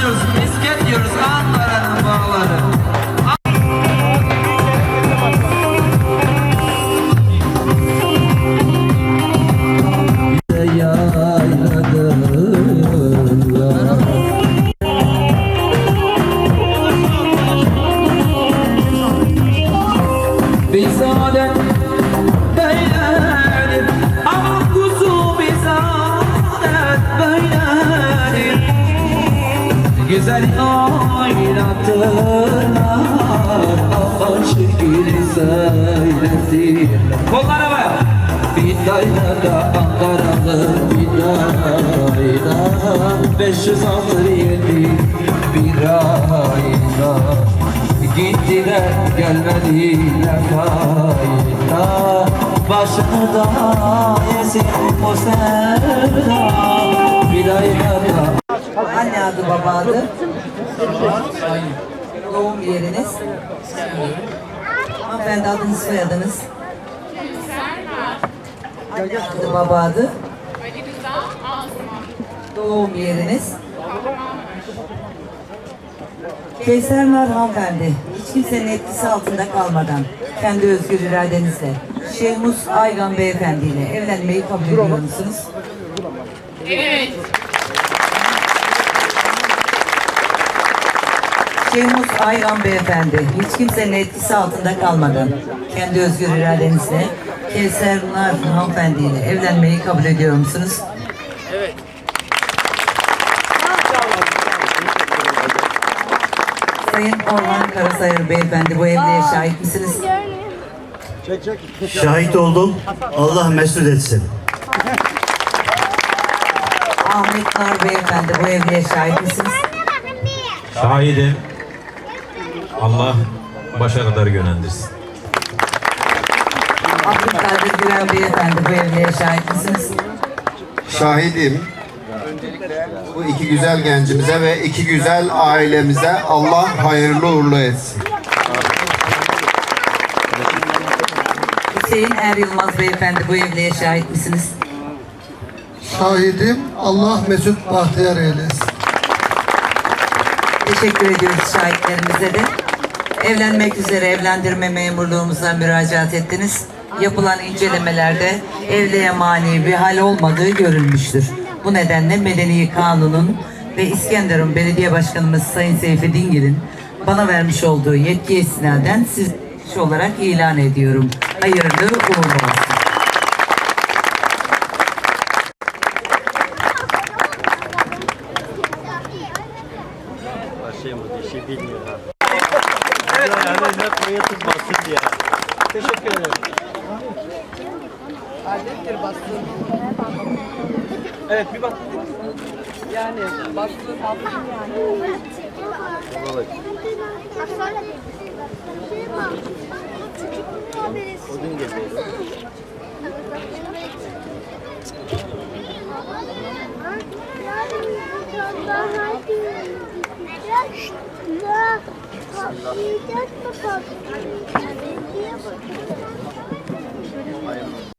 diyoruz, misket diyoruz Ankara'nın bağları. Beyzaden Güzel oynattılar Ama şekil söylesin Kollara bak Bidayla da Ankaralı Bidayla 567 bir ayda Gittiler gelmediler kayda Başını da yesin o sevda Bidayla da Anne adı baba adı. Doğum yeriniz. Hanımefendi adınız soyadınız. Anne adı baba adı. Doğum yeriniz. Kevser Nar hanımefendi, hiç kimsenin etkisi altında kalmadan, kendi özgür iradenizle, Şehmus Aygan beyefendi ile evlenmeyi kabul ediyor musunuz? Şehmus Aygan Beyefendi, hiç kimsenin etkisi altında kalmadan, kendi özgür iradenizle Kevser Nar hanımefendi ile evlenmeyi kabul ediyor musunuz? Sayın Orhan Karasayır Beyefendi, bu evliliğe şahit misiniz? Şahit oldum. Allah mesut etsin. Ahmet Nar Beyefendi, bu evliliğe şahit misiniz? Şahidim. Allah başa kadar yönlendirsin. Abdülkadir Güler Beyefendi, bu evliliğe şahit misiniz? Şahidim. Bu iki güzel gencimize ve iki güzel ailemize Allah hayırlı uğurlu etsin. Hüseyin Er Yılmaz Beyefendi, bu evliliğe şahit misiniz? Şahidim Allah Mesut Bahtiyar eylesin. Teşekkür ediyoruz şahitlerimize de. Evlenmek üzere evlendirme memurluğumuza müracaat ettiniz. Yapılan incelemelerde evliliğe mani bir hal olmadığı görülmüştür. Bu nedenle Medeni Kanun'un ve İskenderun Belediye Başkanımız Sayın Seyfi Dingil'in bana vermiş olduğu yetki istinaden siz olarak ilan ediyorum. Hayırlı uğurlu olsun. Evet. Yani ne koyu tutmasın diye. Teşekkür ederim. Adettir bastığın. Evet bir bak. Yani bastığın altın yani. Evet. Odun geliyor. Şşt. Patlayacak mı patlayacak?